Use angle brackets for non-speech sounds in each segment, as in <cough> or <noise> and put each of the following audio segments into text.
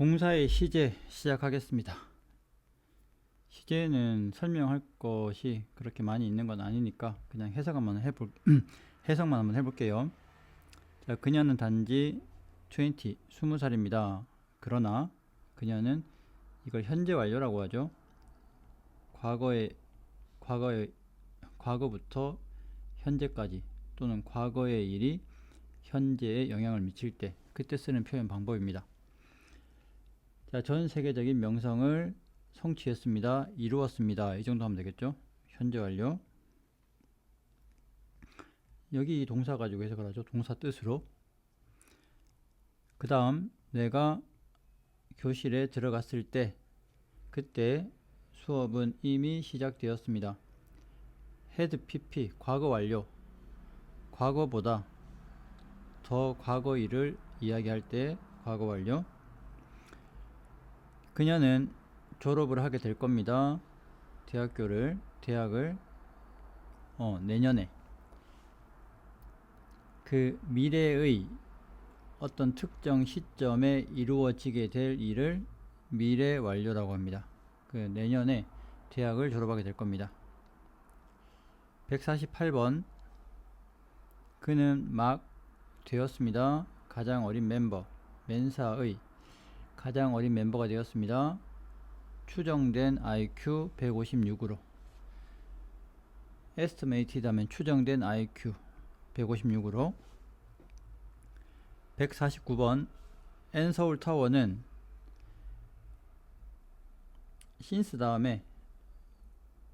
동사의 시제 시작하겠습니다. 시제는 설명할 것이 그렇게 많이 있는 건 아니니까 그냥 해석만 해볼 <clears throat> 해석만 한번 해볼게요. 자, 그녀는 단지 20, 20살입니다. 그러나 그녀는 이걸 현재 완료라고 하죠. 과거에 과거에 과거부터 현재까지 또는 과거의 일이 현재에 영향을 미칠 때 그때 쓰는 표현 방법입니다. 자, 전 세계적인 명성을 성취했습니다. 이루었습니다. 이 정도 하면 되겠죠? 현재 완료. 여기 이 동사 가지고 해석을 하죠. 동사 뜻으로. 그 다음, 내가 교실에 들어갔을 때, 그때 수업은 이미 시작되었습니다. had pp, 과거 완료. 과거보다 더 과거 일을 이야기할 때 과거 완료. 그녀는 졸업을 하게 될 겁니다. 대학교를, 대학을, 어, 내년에. 그 미래의 어떤 특정 시점에 이루어지게 될 일을 미래 완료라고 합니다. 그 내년에 대학을 졸업하게 될 겁니다. 148번. 그는 막 되었습니다. 가장 어린 멤버, 멘사의 가장 어린 멤버가 되었습니다. 추정된 IQ 156으로 estimated 하면 추정된 IQ 156으로 149번 엔서울 타워는 신스 다음에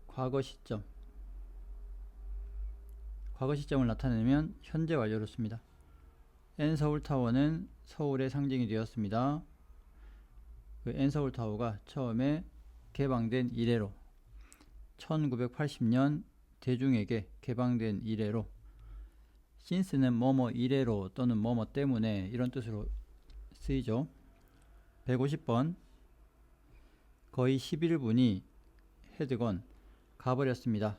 과거 시점 과거 시점을 나타내면 현재 완료로 씁니다. 엔서울 타워는 서울의 상징이 되었습니다. 그 엔서울 타워가 처음에 개방된 이래로 1980년 대중에게 개방된 이래로 신스는 뭐뭐 이래로 또는 뭐뭐 때문에 이런 뜻으로 쓰이죠. 150번 거의 11분이 헤드건 가버렸습니다.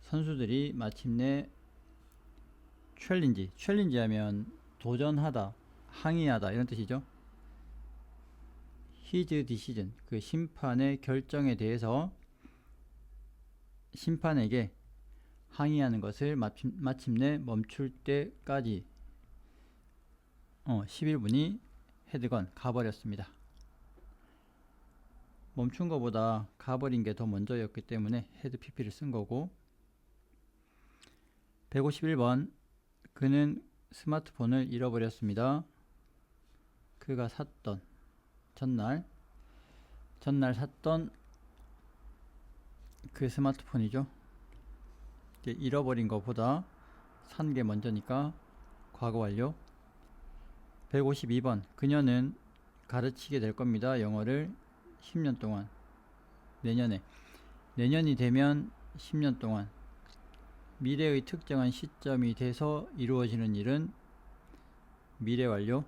선수들이 마침내 챌린지, 챌린지 하면 도전하다, 항의하다 이런 뜻이죠. 히즈 디시즌, 그 심판의 결정에 대해서 심판에게 항의하는 것을 마침, 마침 내 멈출 때까지 어, 11분이 헤드건 가버렸습니다. 멈춘 것보다 가버린 게 더 먼저였기 때문에 헤드 PP를 쓴 거고 151번 그는 스마트폰을 잃어버렸습니다. 그가 샀던 전날 전날 샀던 그 스마트폰이죠. 잃어버린 것보다 산 게 먼저니까 과거 완료. 152번 그녀는 가르치게 될 겁니다. 영어를 10년 동안 내년에 내년이 되면 10년 동안 미래의 특정한 시점이 돼서 이루어지는 일은 미래 완료.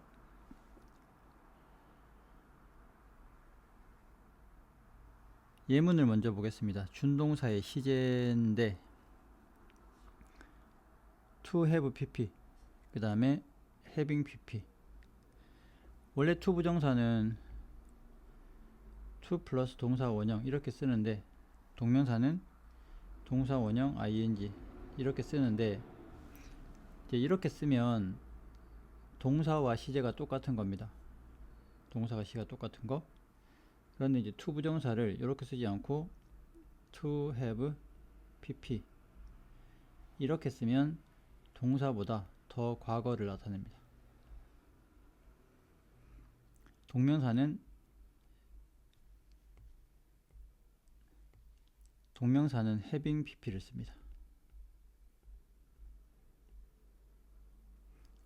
예문을 먼저 보겠습니다. 준동사의 시제인데 to have pp 그 다음에 having pp 원래 to 부정사는 to 플러스 동사 원형 이렇게 쓰는데 동명사는 동사 원형 ing 이렇게 쓰는데 이제 이렇게 쓰면 동사와 시제가 똑같은 겁니다. 동사가 시가 똑같은 거. 그런데 이제 to 부정사를 이렇게 쓰지 않고 to have pp 이렇게 쓰면 동사보다 더 과거를 나타냅니다. 동명사는 동명사는 having pp를 씁니다.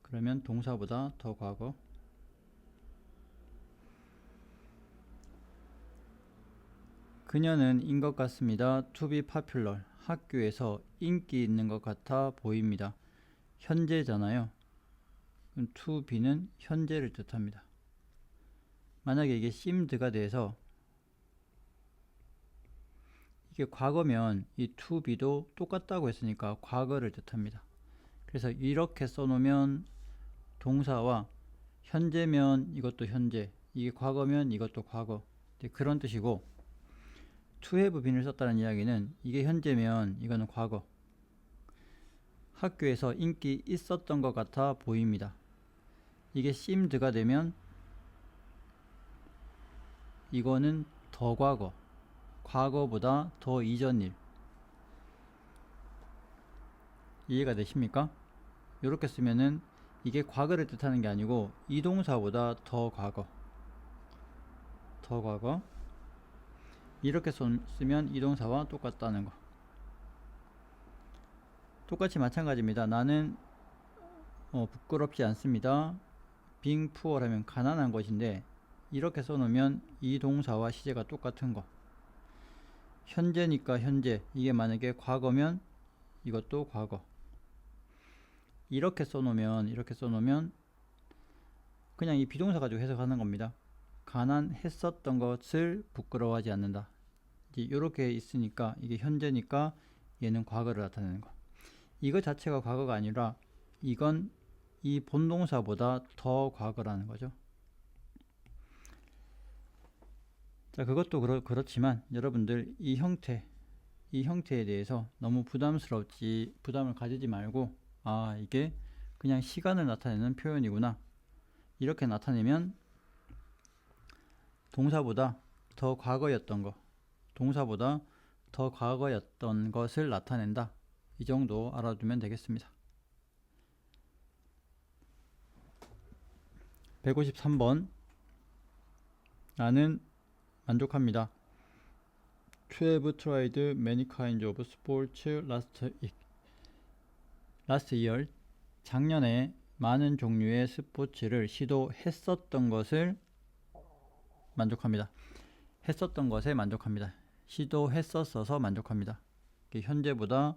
그러면 동사보다 더 과거 그녀는 인 것 같습니다. to be popular. 학교에서 인기 있는 것 같아 보입니다. 현재잖아요. 그럼 to be는 현재를 뜻합니다. 만약에 이게 seemed가 돼서 이게 과거면 이 to be도 똑같다고 했으니까 과거를 뜻합니다. 그래서 이렇게 써놓으면 동사와 현재면 이것도 현재, 이게 과거면 이것도 과거. 그런 뜻이고 to have been을 썼다는 이야기는 이게 현재면 이거는 과거. 학교에서 인기 있었던 것 같아 보입니다. 이게 seemed가 되면 이거는 더 과거, 과거보다 더 이전 일. 이해가 되십니까? 이렇게 쓰면은 이게 과거를 뜻하는 게 아니고 이 동사보다 더 과거, 더 과거. 이렇게 써- 쓰면 이 동사와 똑같다는 거. 똑같이 마찬가지입니다. 나는 어, 부끄럽지 않습니다. being poor하면 가난한 것인데 이렇게 써놓으면 이 동사와 시제가 똑같은 거. 현재니까 현재. 이게 만약에 과거면 이것도 과거. 이렇게 써놓으면 이렇게 써놓으면 그냥 이 비동사 가지고 해석하는 겁니다. 가난했었던 것을 부끄러워하지 않는다. 이제 이렇게 있으니까 이게 현재니까 얘는 과거를 나타내는 거. 이거 자체가 과거가 아니라 이건 이 본동사보다 더 과거라는 거죠. 자, 그것도 그렇, 그렇지만 여러분들 이 형태, 이 형태에 대해서 너무 부담스럽지, 부담을 가지지 말고, 아, 이게 그냥 시간을 나타내는 표현이구나. 이렇게 나타내면 동사보다 더 과거였던 거, 동사보다 더 과거였던 것을 나타낸다. 이 정도 알아두면 되겠습니다. 153번 나는 만족합니다. To have tried many kinds of sports last last year 작년에 많은 종류의 스포츠를 시도했었던 것을 만족합니다. 했었던 것에 만족합니다. 시도했었어서 만족합니다. 현재보다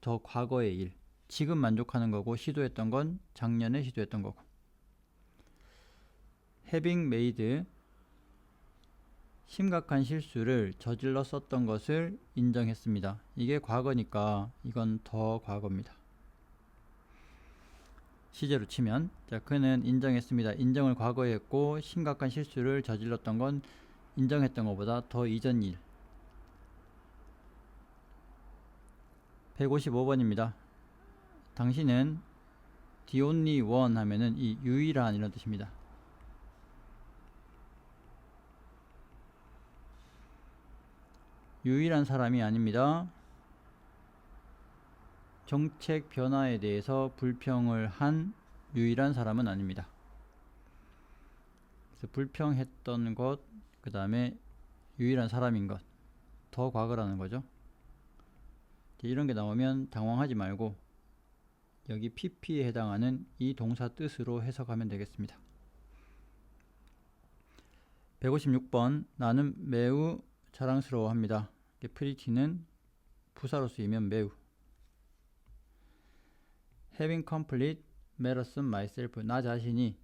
더 과거의 일. 지금 만족하는 거고 시도했던 건 작년에 시도했던 거고. having made 심각한 실수를 저질렀었던 것을 인정했습니다. 이게 과거니까 이건 더 과거입니다. 시제로 치면 자 그는 인정했습니다. 인정을 과거에 했고 심각한 실수를 저질렀던 건 인정했던 것보다 더 이전 일. 155번입니다. 당신은 the only one 하면은 이 유일한 이런 뜻입니다. 유일한 사람이 아닙니다. 정책 변화에 대해서 불평을 한 유일한 사람은 아닙니다. 그래서 불평했던 것, 그 다음에 유일한 사람인 것, 더 과거라는 거죠. 이런 게 나오면 당황하지 말고 여기 PP에 해당하는 이 동사 뜻으로 해석하면 되겠습니다. 156번 나는 매우 자랑스러워합니다. 프리티는 부사로 쓰이면 매우 having complete marathon myself 나 자신이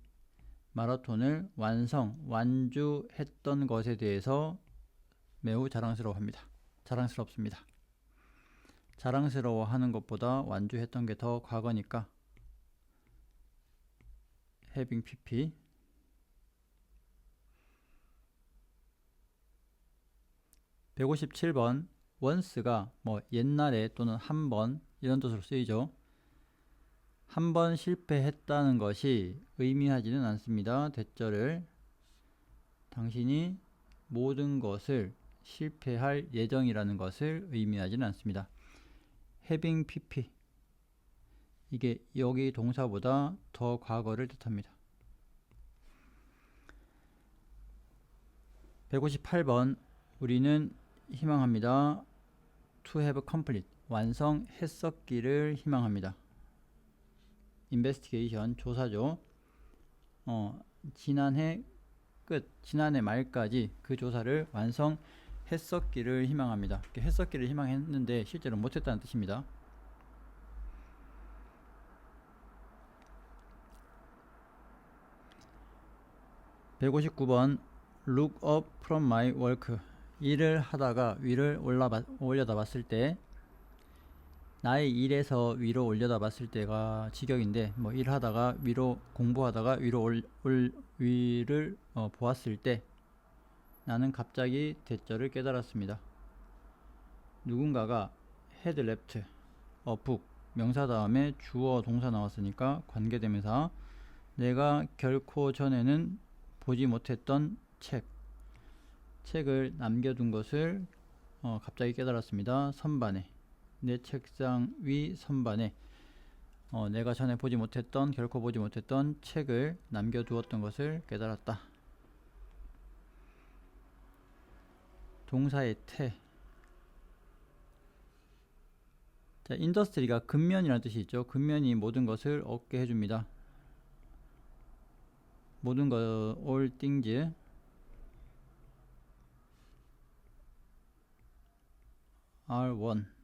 마라톤을 완성, 완주했던 것에 대해서 매우 자랑스러워합니다. 자랑스럽습니다. 자랑스러워하는 것보다 완주했던 게 더 과거니까 having pp 157번 once가 뭐 옛날에 또는 한 번 이런 뜻으로 쓰이죠. 한 번 실패했다는 것이 의미하지는 않습니다. 대절을 당신이 모든 것을 실패할 예정이라는 것을 의미하지는 않습니다. having pp 이게 여기 동사보다 더 과거를 뜻합니다. 158번 우리는 희망합니다. to have complete 완성했었기를 희망합니다. Investigation 조사죠. 어, 지난해 끝, 지난해 말까지 그 조사를 완성했었기를 희망합니다. 했었기를 희망했는데 실제로 못했다는 뜻입니다. (159번) look up from my work 일을 하다가 위를 올라 올려다 봤을 때 나의 일에서 위로 올려다 봤을 때가 직역인데 뭐 일하다가 위로 공부하다가 위로 올, 올 위를 어, 보았을 때 나는 갑자기 대절을 깨달았습니다. 누군가가 left, a book 명사 다음에 주어 동사 나왔으니까 관계대명사 내가 결코 전에는 보지 못했던 책 책을 남겨둔 것을 어, 갑자기 깨달았습니다. 선반에 내 책상 위 선반에 어, 내가 전에 보지 못했던 결코 보지 못했던 책을 남겨두었던 것을 깨달았다. 동사의 태. 자, 인더스트리가 근면이라는 뜻이 있죠. 근면이 모든 것을 얻게 해줍니다. 모든 것, all things are won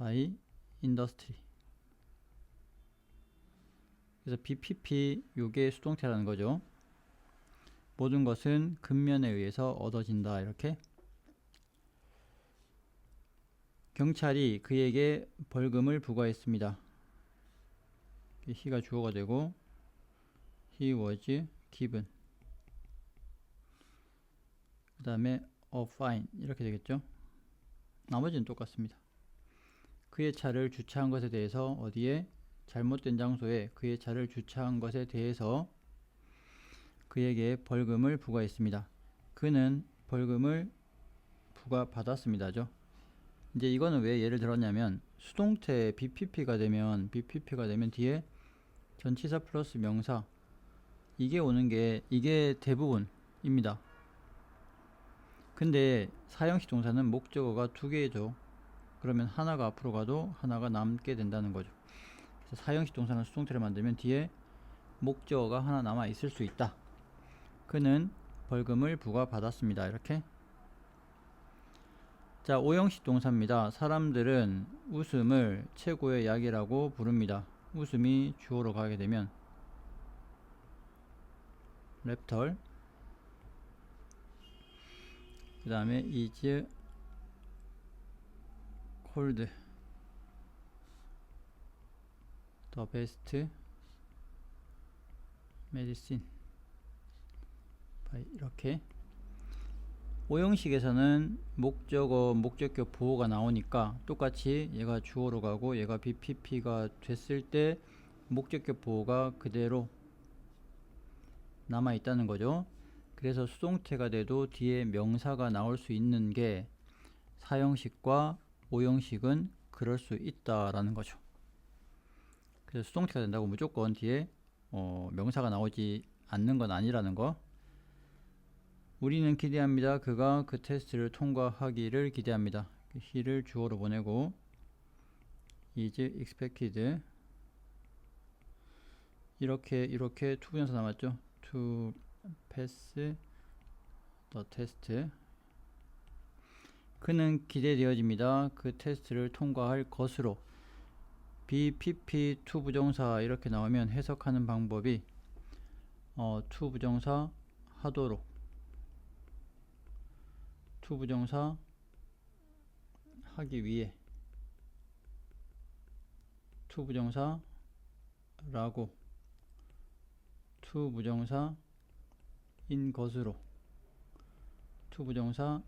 by industry. 그래서 BPP 요게 수동태라는 거죠. 모든 것은 근면에 의해서 얻어진다 이렇게 경찰이 그에게 벌금을 부과했습니다. he가 주어가 되고 he was given 그 다음에 a fine 이렇게 되겠죠. 나머지는 똑같습니다. 그의 차를 주차한 것에 대해서 어디에 잘못된 장소에 그의 차를 주차한 것에 대해서 그에게 벌금을 부과했습니다. 그는 벌금을 부과받았습니다죠. 이제 이거는 왜 예를 들었냐면 수동태 BPP가 되면 BPP가 되면 뒤에 전치사 플러스 명사 이게 오는 게 이게 대부분입니다. 근데 사형식 동사는 목적어가 두 개죠. 그러면 하나가 앞으로 가도 하나가 남게 된다는 거죠. 그래서 사형식 동사는 수동태를 만들면 뒤에 목적어가 하나 남아 있을 수 있다. 그는 벌금을 부과받았습니다. 이렇게. 자, 오형식 동사입니다. 사람들은 웃음을 최고의 약이라고 부릅니다. 웃음이 주어로 가게 되면 랩털 그 다음에 is called the best medicine 이렇게. 오형식에서는 목적어, 목적격 보호가 나오니까 똑같이 얘가 주어로 가고 얘가 BPP가 됐을 때 목적격 보호가 그대로 남아 있다는 거죠. 그래서 수동태가 돼도 뒤에 명사가 나올 수 있는 게 사형식과 오형식은 그럴 수 있다라는 거죠. 그래서 수동태가 된다고 무조건 뒤에 어, 명사가 나오지 않는 건 아니라는 거. 우리는 기대합니다. 그가 그 테스트를 통과하기를 기대합니다. he를 주어로 보내고 is expected 이렇게 이렇게 투부정사 남았죠. to pass the test 그는 기대되어집니다. 그 테스트를 통과할 것으로. BPP to 부정사 이렇게 나오면 해석하는 방법이 어, to 부정사 하도록. to 부정사 하기 위해. to 부정사 라고. to 부정사 인 것으로. to 부정사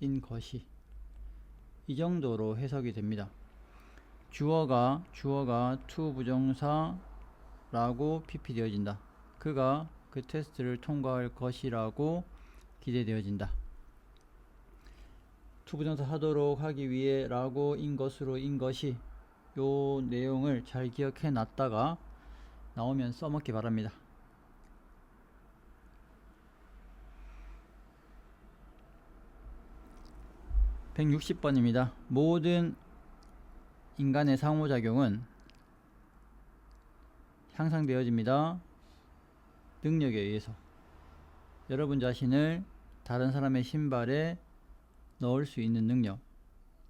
인 것이 이 정도로 해석이 됩니다. 주어가 주어가 to 부정사라고 pp되어진다. 그가 그 테스트를 통과할 것이라고 기대되어진다. to 부정사 하도록 하기 위해 라고 인 것으로 인 것이 요 내용을 잘 기억해 놨다가 나오면 써먹기 바랍니다. 160번입니다. 모든 인간의 상호작용은 향상되어집니다. 능력에 의해서. 여러분 자신을 다른 사람의 신발에 넣을 수 있는 능력.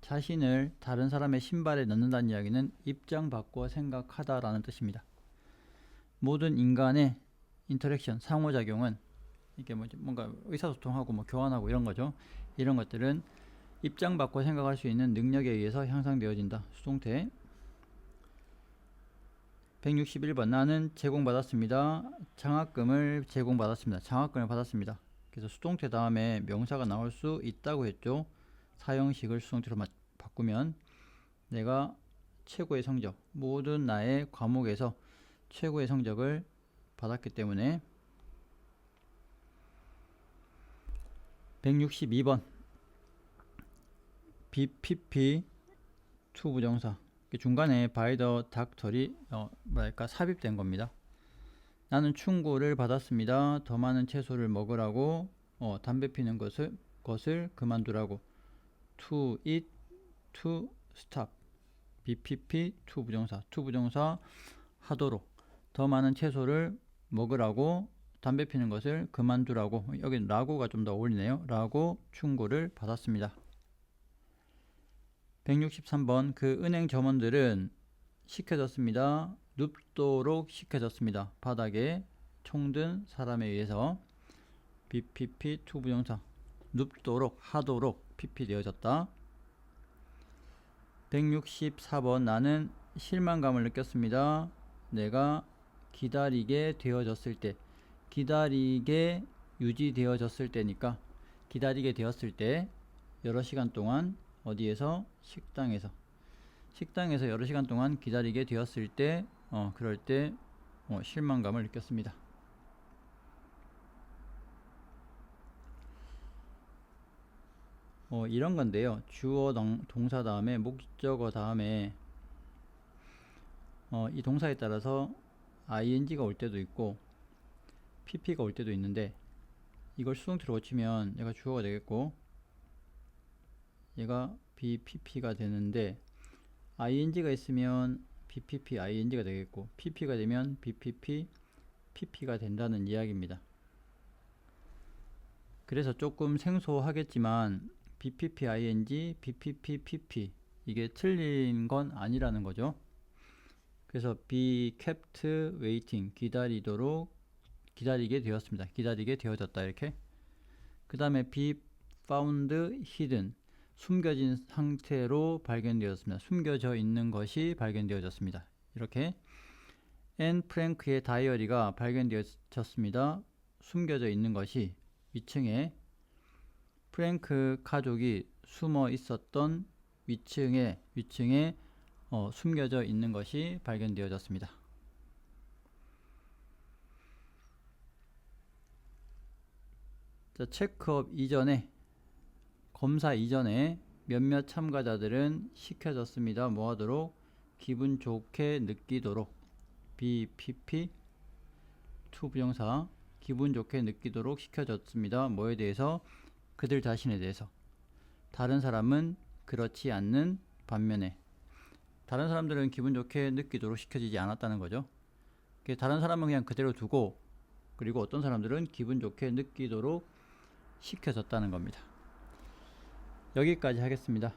자신을 다른 사람의 신발에 넣는다는 이야기는 입장 바꿔 생각하다라는 뜻입니다. 모든 인간의 인터랙션, 상호작용은 이게 뭐 뭔가 의사소통하고 뭐 교환하고 이런 거죠. 이런 것들은 입장받고 생각할 수 있는 능력에 의해서 향상되어진다. 수동태 161번 나는 제공받았습니다. 장학금을 제공받았습니다. 장학금을 받았습니다. 그래서 수동태 다음에 명사가 나올 수 있다고 했죠. 사형식을 수동태로 마- 바꾸면 내가 최고의 성적, 모든 나의 과목에서 최고의 성적을 받았기 때문에 162번 BPP 투 부정사 중간에 바이더 닥터리 어, 뭐랄까 삽입된 겁니다. 나는 충고를 받았습니다. 더 많은 채소를 먹으라고 어, 담배 피는 것을 것을 그만두라고 to eat to stop BPP to 부정사 to 부정사 하도록 더 많은 채소를 먹으라고 담배 피는 것을 그만두라고 여기 라고가 좀 더 어울리네요. 라고 충고를 받았습니다. 163번 그 은행 점원들은 시켜졌습니다. 눕도록 시켜졌습니다. 바닥에 총든 사람에 의해서 BPP 투 부정사 눕도록 하도록 PP 되어졌다. 164번 나는 실망감을 느꼈습니다. 내가 기다리게 되어졌을 때 기다리게 유지되어졌을 때니까 기다리게 되었을 때 여러 시간 동안 어디에서 식당에서 식당에서 여러 시간 동안 기다리게 되었을 때 어, 그럴 때 어, 실망감을 느꼈습니다. 어, 이런 건데요. 주어 동, 동사 다음에 목적어 다음에 어, 이 동사에 따라서 ing가 올 때도 있고 pp가 올 때도 있는데 이걸 수동태로 고치면 얘가 주어가 되겠고 얘가 bpp가 되는데 ing가 있으면 bpp ing가 되겠고 pp가 되면 bpp pp가 된다는 이야기입니다. 그래서 조금 생소하겠지만 bpp ing bpp pp 이게 틀린 건 아니라는 거죠. 그래서 be kept waiting 기다리도록 기다리게 되었습니다. 기다리게 되어졌다 이렇게. 그 다음에 be found hidden 숨겨진 상태로 발견되었습니다. 숨겨져 있는 것이 발견되어졌습니다. 이렇게 앤 프랭크의 다이어리가 발견되어졌습니다. 숨겨져 있는 것이 위층에 프랭크 가족이 숨어 있었던 위층에 위층에 어, 숨겨져 있는 것이 발견되어졌습니다. 자, 체크업 이전에 검사 이전에 몇몇 참가자들은 시켜졌습니다. 뭐하도록 기분 좋게 느끼도록 BPP 투 부정사 기분 좋게 느끼도록 시켜졌습니다. 뭐에 대해서 그들 자신에 대해서 다른 사람은 그렇지 않는 반면에 다른 사람들은 기분 좋게 느끼도록 시켜지지 않았다는 거죠. 그게 다른 사람은 그냥 그대로 두고 그리고 어떤 사람들은 기분 좋게 느끼도록 시켜졌다는 겁니다. 여기까지 하겠습니다.